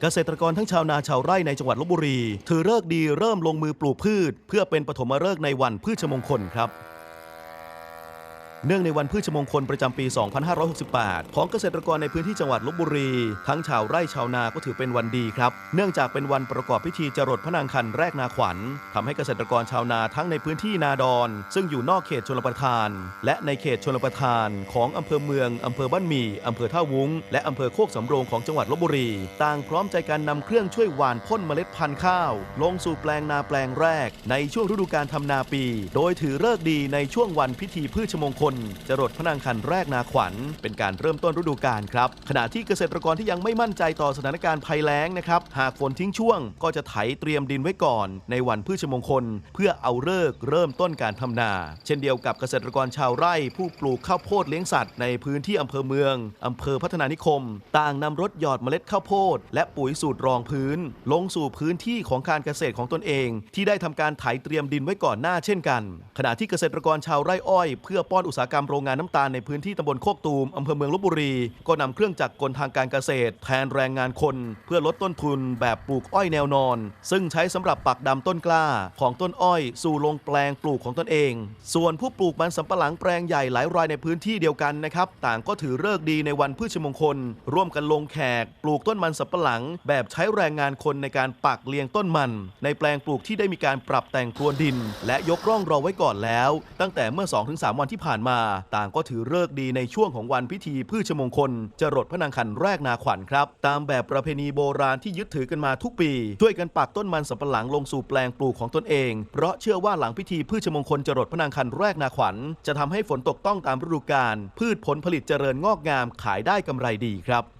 เกษตรกรทั้งชาวนาชาวไร่ในจังหวัดลบบุรี ถือเลิกดีเริ่มลงมือปลูกพืช เพื่อเป็นปฐมฤกษ์ในวันพืชมงคลครับ เนื่องในวันพืชมงคลประจำปี 2568 ของเกษตรกรในพื้นที่จังหวัดลบบุรี ทั้งชาวไร่ชาวนาก็ถือเป็นวันดีครับ เนื่องจากเป็นวันประกอบพิธีจรดพระนางคันแรกนาขวัญทำให้เกษตรกรชาวนาทั้งในพื้นที่นาดอน ซึ่งอยู่นอกเขตชลประทาน และในเขตชลประทาน ของอำเภอเมืองอำเภอบ้านหมี่อำเภอท่าวุ้ง และอำเภอโคกสำโรงของจังหวัดลบบุรี ต่างพร้อมใจกันนำเครื่องช่วยหว่านพ่นเมล็ดพันธุ์ข้าว ลงสู่แปลงนาแปลงแรก ในช่วงฤดูการทำนาปี โดยถือเลิกษ์ดีในช่วงวันพิธีพืชมงคลจรดพระนางคันแรกนาขวัญ เป็นการเริ่มต้นฤดูกาลครับ ขณะที่เกษตรกรที่ยังไม่มั่นใจต่อสถานการณ์ภัยแล้งนะครับ หากฝนทิ้งช่วง ก็จะไถเตรียมดินไว้ก่อน ในวันพืชมงคล เพื่อเอาเลิกเริ่มต้นการทำนา เช่นเดียวกับเกษตรกรชาวไร่ ผู้ปลูกข้าวโพดเลี้ยงสัตว์ในพื้นที่อำเภอเมืองอำเภอพัฒนานิคม ต่างนำรถหยอดเมล็ดข้าวโพด และปุ๋ยสูตรรองพื้น ลงสู่พื้นที่ของการเกษตรของตนเอง ที่ได้ทำการไถเตรียมดินไว้ก่อนหน้าเช่นกัน ขณะที่เกษตรกรชาวไร่อ้อย เพื่อป้อนอุตสาหกรรมโรงงานน้ำตาลในพื้นที่ตำบลโคกตูมอำเภอเมืองลบบุรี ก็นำเครื่องจักรกลทางการเกษตร แทนแรงงานคน เพื่อลดต้นทุนแบบปลูกอ้อยแนวนอน ซึ่งใช้สำหรับปักดำต้นกล้า ของต้นอ้อย สู่ลงแปลงปลูกของตนเอง ส่วนผู้ปลูกมันสำปะหลังแปลงใหญ่หลายรายในพื้นที่เดียวกันนะครับต่างก็ถือเลิกดีในวันพืชมงคล ร่วมกันลงแขก ปลูกต้นมันสำปะหลัง แบบใช้แรงงานคนในการปักเลียงต้นมัน ในแปลงปลูกที่ได้มีการปรับแต่งพรวนดิน และยกร่องรอไว้ก่อนแล้ว ตั้งแต่เมื่อ 2-3 วันที่ผ่านมาต่างก็ถือเลิกดีในช่วงของวันพิธีพืชมงคล จรดพระนางคันแรกนาขวัญครับ ตามแบบประเพณีโบราณที่ยึดถือกันมาทุกปี ช่วยกันปักต้นมันสำปะหลังลงสู่แปลงปลูกของตนเอง เพราะเชื่อว่าหลังพิธีพืชมงคลจรดพระนางคันแรกนาขวัญ จะทำให้ฝนตกต้องตามฤดูกาลพืชผลผลิตเจริญงอกงามขายได้กำไรดีครับ